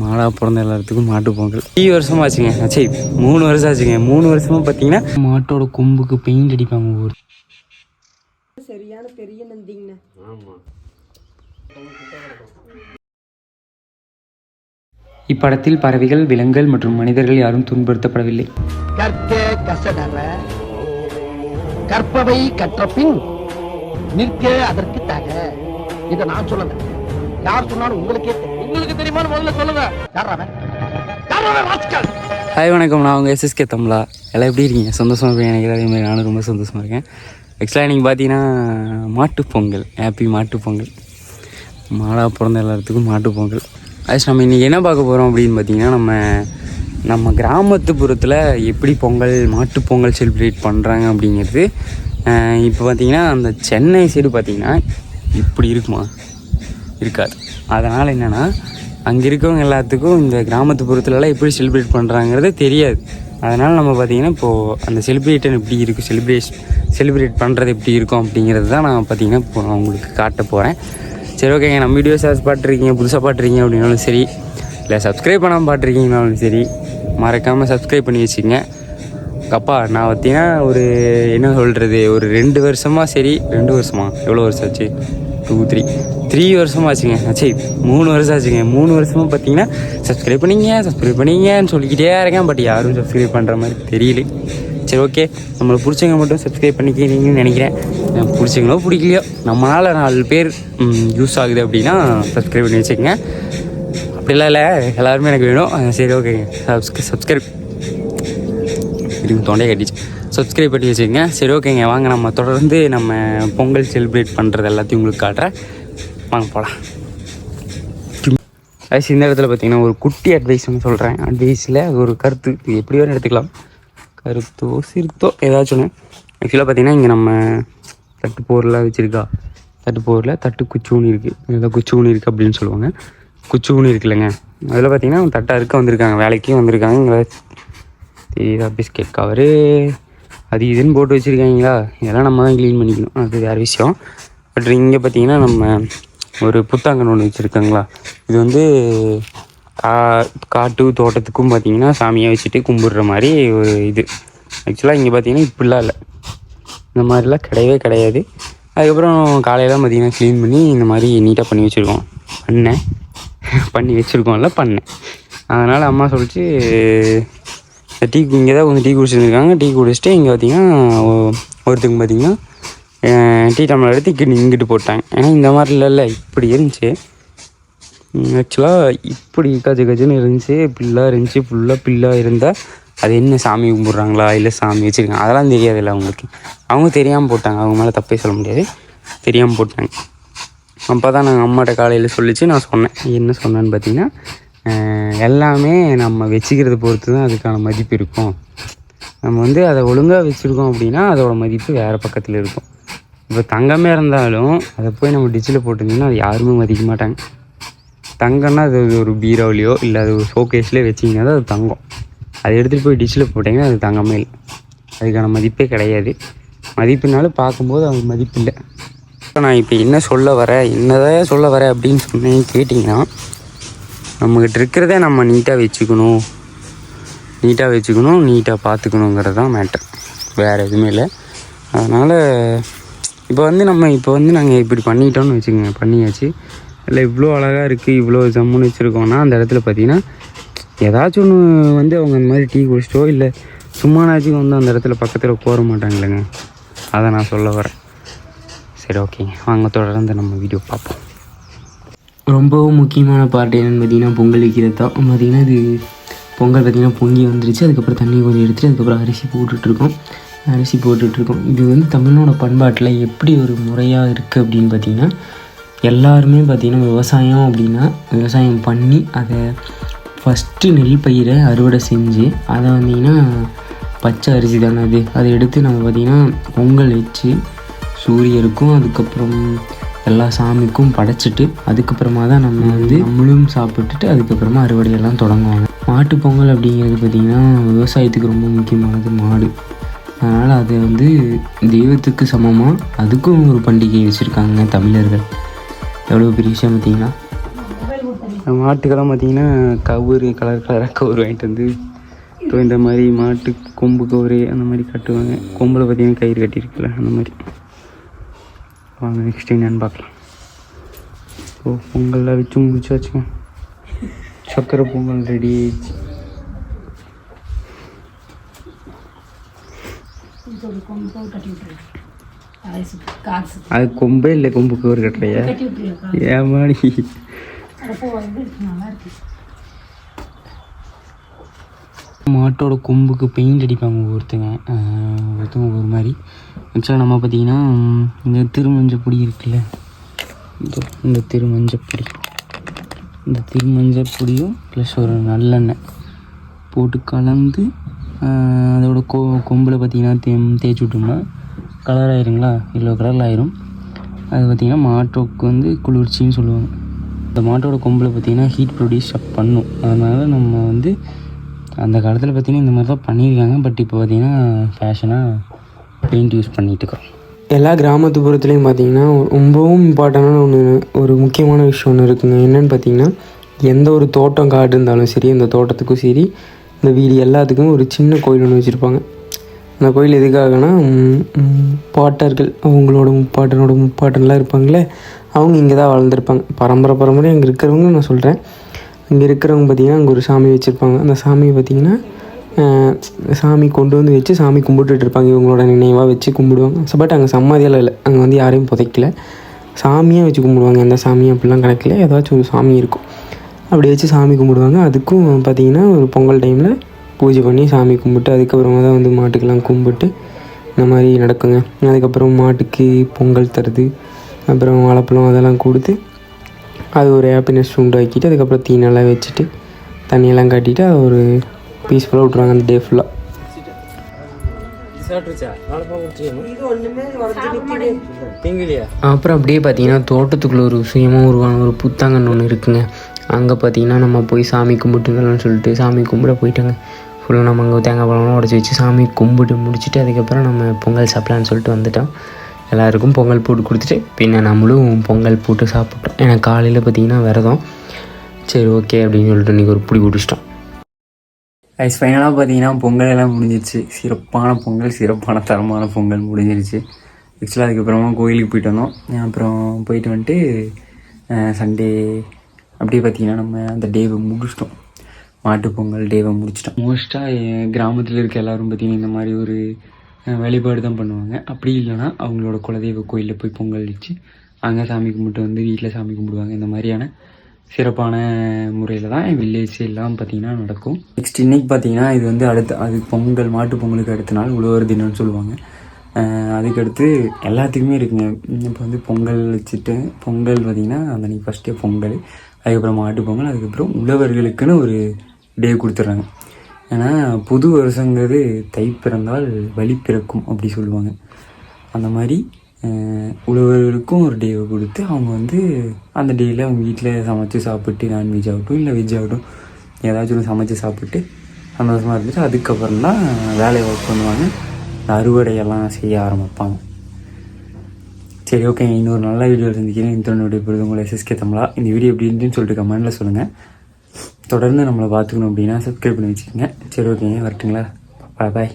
மாடா பிறந்த எல்லாத்துக்கும் மாட்டு பொங்கல். த்ரீ வருஷமா ஆச்சுங்க சரி மூணு வருஷம் ஆச்சுங்க. மூணு வருஷமா பார்த்தீங்கன்னா மாட்டோட கொம்புக்கு பெயிண்ட் அடிப்பாங்க ஒரு சரியான பெரிய நந்திங்கண்ணே. இப்படத்தில் பறவைகள் விலங்குகள் மற்றும் மனிதர்கள் யாரும் துன்புறுத்தப்படவில்லை. கற்க கசடற கற்பவை கற்ற பின் நிற்க அதற்கு தக. இதை நான் சொல்லல. யார் சொன்னாலும் உங்களுக்கே தெரியும். உங்களுக்கு தெரியுமா முதல்ல சொல்லுங்க. ஹாய் வணக்கம். நான் உங்கள் எஸ்எஸ்கே தம்லா எல்லாம் எப்படி இருக்கீங்க? சந்தோஷமாக இருக்கீங்க? நினைக்கிறேன் அதே மாதிரி நானும் ரொம்ப சந்தோஷமாக இருக்கேன். ஆக்சுவலாக நீங்கள் பார்த்தீங்கன்னா மாட்டுப்பொங்கல் ஹாப்பி மாட்டுப்பொங்கல் மாடா பிறந்த எல்லாத்துக்கும் மாட்டுப்பொங்கல் பொங்கல். அது நம்ம இன்றைக்கி என்ன பார்க்க போகிறோம் அப்படின்னு பார்த்தீங்கன்னா நம்ம நம்ம கிராமத்துப்புறத்தில் எப்படி பொங்கல் மாட்டு பொங்கல் செலிப்ரேட் பண்ணுறாங்க அப்படிங்கிறது இப்போ பார்த்தீங்கன்னா அந்த சென்னை சைடு பார்த்தீங்கன்னா இப்படி இருக்குமா? இருக்காது. அதனால் என்னென்னா அங்கே இருக்கவங்க எல்லாத்துக்கும் இந்த கிராமத்துப்புறத்துலலாம் எப்படி செலிப்ரேட் பண்ணுறாங்கிறது தெரியாது. அதனால் நம்ம பார்த்திங்கன்னா இப்போது அந்த செலிப்ரேட்டன் எப்படி இருக்கும் செலிப்ரேஷன் செலிப்ரேட் பண்ணுறது எப்படி இருக்கும் அப்படிங்கிறது தான் நான் பார்த்திங்கன்னா இப்போ நான் உங்களுக்கு காட்ட போகிறேன் சரி ஓகேங்க நம்ம வீடியோஸ் ஏதாச்சும் பார்த்துருக்கீங்க புதுசாக பாட்டுருக்கீங்க அப்படின்னாலும் சரி இல்லை சப்ஸ்கிரைப் பண்ணாமல் பாட்டுருக்கீங்கனாலும் சரி மறக்காமல் சப்ஸ்கிரைப் பண்ணி வச்சுங்க அப்பா நான் பார்த்தீங்கன்னா ஒரு என்ன சொல்கிறது ஒரு ரெண்டு வருஷமாக சரி ரெண்டு வருஷமா எவ்வளோ வருஷம் ஆச்சு? டூ த்ரீ த்ரீ வருஷமாக ஆச்சுங்க. சரி மூணு வருஷம் ஆச்சுங்க. மூணு வருஷமாக பார்த்தீங்கன்னா சப்ஸ்கிரைப் பண்ணிங்க சப்ஸ்கிரைப் பண்ணிங்கன்னு சொல்லிக்கிட்டே இருக்கேன். பட் யாரும் சப்ஸ்கிரைப் பண்ணுற மாதிரி தெரியல. சரி ஓகே நம்மளை பிடிச்சவங்க மட்டும் சப்ஸ்கிரைப் பண்ணிக்கிறீங்கன்னு நினைக்கிறேன். பிடிச்சிங்களோ பிடிச்சவங்களோ பிடிக்கலையோ நம்மளால் நாலு பேர் யூஸ் ஆகுது அப்படின்னா சப்ஸ்கிரைப் பண்ணி வச்சுக்கோங்க. அப்படிலாம் இல்லை. எல்லாருமே எனக்கு வேணும். சரி ஓகேங்க சப்ஸ்கிரை சப்ஸ்கிரைப் இதுக்கு தொண்டையை கட்டிச்சு. சப்ஸ்கிரைப் பண்ணி வச்சுக்கோங்க. சரி ஓகேங்க வாங்க. நம்ம தொடர்ந்து நம்ம பொங்கல் செலிப்ரேட் பண்ணுறது எல்லாத்தையும் உங்களுக்கு காட்டுறேன். வாங்க போகலாம் அது இந்த இடத்துல பார்த்தீங்கன்னா ஒரு குட்டி அட்வைஸ் ஒன்று சொல்கிறேன் அட்வைஸில் அது ஒரு கருத்து. இது எப்படி வேணும் எடுத்துக்கலாம். கருத்தோ சிறுத்தோ ஏதாச்சும் ஒன்று ஆக்சுவலாக பார்த்தீங்கன்னா இங்கே நம்ம தட்டு போர்லாம் வச்சுருக்கா. தட்டு போரில் தட்டு குச்சி ஊனி இருக்குது எதாவது குச்சி ஊனி இருக்குது அப்படின்னு சொல்லுவாங்க. குச்சி ஊனி இருக்குல்லங்க. அதில் பார்த்தீங்கன்னா தட்டை இருக்க வந்திருக்காங்க. வேலைக்கும் வந்திருக்காங்க. இங்கே தெரியுதா பிஸ்கெட் கவரு. அது இதுன்னு போட்டு வச்சுருக்காங்களா? இதெல்லாம் நம்ம தான் க்ளீன் பண்ணிக்கணும். அது வேறு விஷயம். பட் இங்கே பார்த்தீங்கன்னா நம்ம ஒரு புத்தாங்கன் ஒன்று வச்சுருக்காங்களா? இது வந்து கா காட்டு தோட்டத்துக்கும் பார்த்தீங்கன்னா சாமியை வச்சுட்டு கும்பிடுற மாதிரி ஒரு இது. ஆக்சுவலாக இங்கே பார்த்தீங்கன்னா இப்படிலாம் இல்லை. இந்த மாதிரிலாம் கிடையவே கிடையாது. அதுக்கப்புறம் காலையெல்லாம் பார்த்தீங்கன்னா க்ளீன் பண்ணி இந்த மாதிரி நீட்டாக பண்ணி வச்சுருக்கோம். பண்ணேன். பண்ணி வச்சுருக்கோம்ல பண்ணேன். அதனால் அம்மா சொல்லிச்சு டீ இங்கே தான் கொஞ்சம் டீ குடிச்சிருக்காங்க டீ குடிச்சிட்டு இங்கே பார்த்தீங்கன்னா ஒ- ஒருத்தங்க பார்த்தீங்கன்னா டீ டம்ளர் எடுத்து இங்கிட்டு இங்கிட்டு போட்டாங்க. ஏன்னா இந்த மாதிரி இல்லைல்ல இப்படி இருந்துச்சு. ஆக்சுவலாக இப்படி கஜ கஜன்னு இருந்துச்சு. பில்லாக இருந்துச்சு. ஃபுல்லாக பில்லாக இருந்தால் அது என்ன சாமி கும்பிட்றாங்களா? இல்லை சாமி வச்சுருக்காங்க அதெல்லாம் தெரியாதுல்ல அவங்களுக்கு. அவங்க தெரியாமல் போட்டாங்க. அவங்க மேலே தப்பே சொல்ல முடியாது. தெரியாமல் போட்டாங்க. அப்போ தான் நாங்கள் அம்மாட்ட காலையில் சொல்லிச்சு நான் சொன்னேன். என்ன சொன்னேன்னு பார்த்தீங்கன்னா எல்லாமே நம்ம வச்சுக்கிறத பொறுத்து தான் அதுக்கான மதிப்பு இருக்கும். நம்ம வந்து அதை ஒழுங்காக வச்சுருக்கோம் அப்படின்னா அதோட மதிப்பு வேறு பக்கத்தில் இருக்கும். இப்போ தங்கமே இருந்தாலும் அதை போய் நம்ம டிச்சில் போட்டிருந்தீங்கன்னா அது யாருமே மதிக்க மாட்டாங்க. தங்கம்னா அது ஒரு பீரோவிலையோ இல்லை அது ஒரு ஷோகேஸ்லேயே வச்சிங்கன்னா தான் அது தங்கம். அதை எடுத்துகிட்டு போய் டிச்சில் போட்டிங்கன்னா அது தங்கமே இல்லை. அதுக்கான மதிப்பே கிடையாது. மதிப்புனாலும் பார்க்கும்போது அது மதிப்பு இல்லை. நான் இப்போ என்ன சொல்ல வரேன் என்னதான் சொல்ல வரேன் அப்படின்னு சொன்னேன் கேட்டிங்கன்னா நம்மக்கிட்ட இருக்கிறதே நம்ம நீட்டாக வச்சுக்கணும். நீட்டாக வச்சுக்கணும் நீட்டாக பார்த்துக்கணுங்கிறது தான் மேட்டர் வேறு எதுவுமே இல்லை. அதனால் இப்போ வந்து நம்ம இப்போ வந்து நாங்கள் இப்படி பண்ணிட்டோம்னு வச்சுக்கோங்க பண்ணியாச்சு. இல்லை இவ்வளோ அழகாக இருக்குது இவ்வளோ ஜம்முன்னு வச்சுருக்கோன்னா அந்த இடத்துல பார்த்தீங்கன்னா ஏதாச்சும் ஒன்று வந்து அவங்க இந்த மாதிரி டீ குடிச்சிட்டோ இல்லை சும்மானாச்சும் வந்து அந்த இடத்துல பக்கத்தில் கோர மாட்டாங்களேங்க அதை நான் சொல்ல வரேன். சரி ஓகேங்க வாங்க தொடர்ந்து நம்ம வீடியோ பார்ப்போம். ரொம்பவும் முக்கியமான பார்ட் என்னென்னு பார்த்தீங்கன்னா பொங்கல் வைக்கிறது தான் பார்த்திங்கன்னா இது பொங்கல் பார்த்திங்கன்னா பொங்கி வந்துருச்சு. அதுக்கப்புறம் தண்ணி கொஞ்சம் எடுத்துகிட்டு அதுக்கப்புறம் அரிசி போட்டுட்ருக்கோம். அரிசி போட்டுட்ருக்கோம். இது வந்து தமிழோட பண்பாட்டில் எப்படி ஒரு முறையாக இருக்குது அப்படின்னு பார்த்தீங்கன்னா எல்லாருமே பார்த்திங்கன்னா விவசாயம் அப்படின்னா விவசாயம் பண்ணி அதை ஃபஸ்ட்டு நெல் பயிரை அறுவடை செஞ்சு அதை வந்தீங்கன்னா பச்சை அரிசி தானே அது. அதை எடுத்து நம்ம பார்த்திங்கன்னா பொங்கல் வச்சு சூரியருக்கும் அதுக்கப்புறம் எல்லா சாமிக்கும் படைச்சிட்டு அதுக்கப்புறமா தான் நம்ம வந்து நம்மளும் சாப்பிட்டுட்டு அதுக்கப்புறமா அறுவடையெல்லாம் தொடங்குவாங்க. மாட்டு பொங்கல் அப்படிங்கிறது பார்த்திங்கன்னா விவசாயத்துக்கு ரொம்ப முக்கியமானது மாடு. அதனால் அதை வந்து தெய்வத்துக்கு சமமாக அதுக்கும் ஒரு பண்டிகை வச்சுருக்காங்க தமிழர்கள். எவ்வளோ பெரிய விஷயம் பார்த்திங்கன்னா. மாட்டுக்கெல்லாம் பார்த்திங்கன்னா கவுரு கலர் கலராக கவுரு வாங்கிட்டு வந்து இப்போ இந்த மாதிரி மாட்டு கொம்பு கவுரு அந்த மாதிரி கட்டுவாங்க. கொம்பில் பார்த்தீங்கன்னா கயிறு கட்டியிருக்குல்ல அந்த மாதிரி. வாங்க நெக்ஸ்ட் என்னன்னு பார்க்கலாம். ஓ பொங்கல்லாம் வச்சு முடிச்சு வச்சுங்க சக்கரை பொங்கல் ரெடி ஆயிடுச்சு. அது கொம்பே இல்லை கொம்புக்கு ஒரு கட்டுறையா ஏமாடி மாட்டோட கொம்புக்கு பெயிண்ட் அடிப்பாங்க ஒருத்தங்க ஆஹ் ஒரு மாதிரி. ஆக்சுவலாக நம்ம பார்த்தீங்கன்னா இந்த திருமஞ்சப்பொடி இருக்குல்ல? இதோ இந்த திருமஞ்சப்பொடி. இந்த திருமஞ்சப்பொடியும் ப்ளஸ் ஒரு நல்லெண்ணெய் போட்டு கலந்து அதோட கொ கொம்பில் பார்த்தீங்கன்னா தே தேய்ச்சி விட்டோம்னா கலர் ஆயிருங்களா? எல்லோ கலரில் ஆயிரும். அது பார்த்திங்கன்னா மாட்டுக்கு வந்து குளிர்ச்சின்னு சொல்லுவாங்க. இந்த மாட்டோட கொம்பில் பார்த்திங்கன்னா ஹீட் ப்ரொடியூஸ் பண்ணும். அதனால் நம்ம வந்து அந்த காலத்தில் பார்த்திங்கன்னா இந்த மாதிரி தான் பண்ணியிருக்காங்க. பட் இப்போ பார்த்திங்கன்னா ஃபேஷனாக பெயிண்ட் யூஸ் பண்ணிகிட்டு இருக்கோம் எல்லா கிராமத்துப்புறத்துலேயும் பார்த்தீங்கன்னா ரொம்பவும் இம்பார்ட்டண்டான ஒன்று ஒரு முக்கியமான விஷயம் ஒன்று இருக்குங்க. என்னன்னு பார்த்தீங்கன்னா எந்த ஒரு தோட்டம் காடு இருந்தாலும் சரி அந்த தோட்டத்துக்கும் சரி இந்த வீடு எல்லாத்துக்கும் ஒரு சின்ன கோயில் ஒன்று வச்சுருப்பாங்க. அந்த கோயில் எதுக்காகனா பாட்டர்கள் அவங்களோட முப்பாட்டனோட முப்பாட்டன்லாம் இருப்பாங்களே அவங்க இங்கே தான் வளர்ந்துருப்பாங்க பரம்பரை பரம்பரை அங்கே இருக்கிறவங்க நான் சொல்கிறேன் அங்கே இருக்கிறவங்க பார்த்திங்கன்னா அங்கே ஒரு சாமி வச்சுருப்பாங்க. அந்த சாமியை பார்த்திங்கன்னா சாமி கொண்டு வந்து வச்சு சாமி கும்பிட்டுட்டு இருப்பாங்க. இவங்களோட நினைவாக வச்சு கும்பிடுவாங்க. பட் அங்கே சமாதியெல்லாம் இல்லை. அங்கே வந்து யாரையும் புதைக்கல. சாமியாக வச்சு கும்பிடுவாங்க. எந்த சாமியும் அப்படிலாம் கணக்கில் ஏதாச்சும் ஒரு சாமி இருக்கும். அப்படி வச்சு சாமி கும்பிடுவாங்க. அதுக்கும் பார்த்திங்கன்னா ஒரு பொங்கல் டைமில் பூஜை பண்ணி சாமி கும்பிட்டு அதுக்கப்புறமா தான் வந்து மாட்டுக்கெல்லாம் கும்பிட்டு இந்த மாதிரி நடக்குங்க. அதுக்கப்புறம் மாட்டுக்கு பொங்கல் தருது. அப்புறம் வாழைப்பழம் அதெல்லாம் கொடுத்து அது ஒரு ஹாப்பினஸ் உண்டாக்கிட்டு அதுக்கப்புறம் தீனெல்லாம் வச்சுட்டு தண்ணியெல்லாம் காட்டிட்டு அது ஒரு பீஸ்ஃபுல்லாக விட்ருவாங்க அந்த டே ஃபுல்லாக அப்புறம் அப்படியே பார்த்தீங்கன்னா தோட்டத்துக்குள்ளே ஒரு சுயமாக உருவான ஒரு புத்தாங்கன்னு ஒன்று இருக்குங்க. அங்கே பார்த்தீங்கன்னா நம்ம போய் சாமி கும்பிட்டுங்களான்னு சொல்லிட்டு சாமி கும்பிட போயிட்டாங்க. ஃபுல்லாக நம்ம அங்கே தேங்காய் பழம்லாம் உடச்சி வச்சு சாமி கும்பிட்டு முடிச்சுட்டு அதுக்கப்புறம் நம்ம பொங்கல் சாப்பிடலான்னு சொல்லிட்டு வந்துட்டோம். எல்லாருக்கும் பொங்கல் போட்டு கொடுத்துட்டு பின்ன நம்மளும் பொங்கல் போட்டு சாப்பிட்டோம். ஏன்னா காலையில் பார்த்தீங்கன்னா விரதம். சரி ஓகே அப்படின்னு சொல்லிட்டு இன்றைக்கி ஒரு புடி பிடிச்சிட்டோம். ஐஸ் ஃபைனலாக பார்த்தீங்கன்னா பொங்கல் எல்லாம் முடிஞ்சிருச்சு. சிறப்பான பொங்கல் சிறப்பான தரமான பொங்கல் முடிஞ்சிருச்சு. ஆக்சுவலாக அதுக்கப்புறமா கோயிலுக்கு போயிட்டு வந்தோம். அப்புறம் போயிட்டு வந்துட்டு சண்டே அப்படியே பார்த்தீங்கன்னா நம்ம அந்த டேவை முடிச்சிட்டோம். மாட்டு பொங்கல் டேவை முடிச்சிட்டோம். மோஸ்ட்டாக கிராமத்தில் இருக்க எல்லாரும் பார்த்தீங்கன்னா இந்த மாதிரி ஒரு வழிபாடு தான் பண்ணுவாங்க. அப்படி இல்லைன்னா அவங்களோட குலதெய்வ கோயிலில் போய் பொங்கல் வச்சு அங்கே சாமி கும்பிட்டு வந்து வீட்டில் சாமி கும்பிடுவாங்க. இந்த மாதிரியான சிறப்பான முறையில் தான் வில்லேஜ் எல்லாம் பார்த்தீங்கன்னா நடக்கும். நெக்ஸ்ட் இன்னைக்கு பார்த்தீங்கன்னா இது வந்து அடுத்த அது பொங்கல் மாட்டு பொங்கலுக்கு அடுத்த நாள் உழவர் தினம்னு சொல்லுவாங்க. அதுக்கடுத்து எல்லாத்துக்குமே இருக்குங்க. இப்போ வந்து பொங்கல் வச்சுட்டு பொங்கல் பார்த்திங்கன்னா அந்த அன்றைக்கி ஃபஸ்ட்டே பொங்கல் அதுக்கப்புறம் மாட்டு பொங்கல் அதுக்கப்புறம் உழவர்களுக்குன்னு ஒரு டே கொடுத்துட்றாங்க. ஏன்னா புது வருஷங்கிறது தை பிறந்தால் வழி பிறக்கும் அப்படி சொல்லுவாங்க. அந்த மாதிரி உழவர்களுக்கும் ஒரு டேவை கொடுத்து அவங்க வந்து அந்த டேயில் அவங்க வீட்டில் சமைச்சு சாப்பிட்டு நான்வெஜ் ஆகட்டும் இல்லை வெஜ் ஆகட்டும் ஏதாச்சும் ஒன்று சமைச்சு சாப்பிட்டு சந்தோஷமாக இருந்துட்டு அதுக்கப்புறம் தான் வேலையை ஒர்க் பண்ணுவாங்க. அறுவடையெல்லாம் செய்ய ஆரம்பிப்பாங்க. சரி ஓகே இன்னொரு நல்ல வீடியோ சந்திக்கிறேன். இந்த பொழுது உங்களை எஸ்எஸ்கே தமிழா இந்த வீடியோ எப்படி இருந்துன்னு சொல்லிட்டு கமெண்ட்டில் சொல்லுங்கள் தொடர்ந்து நம்மளை பார்த்துக்கணும் அப்படின்னா சப்ஸ்கிரைப் பண்ணி வச்சுக்கோங்க. சரி ஓகேங்க வரட்டுங்களா? பாய் பாய்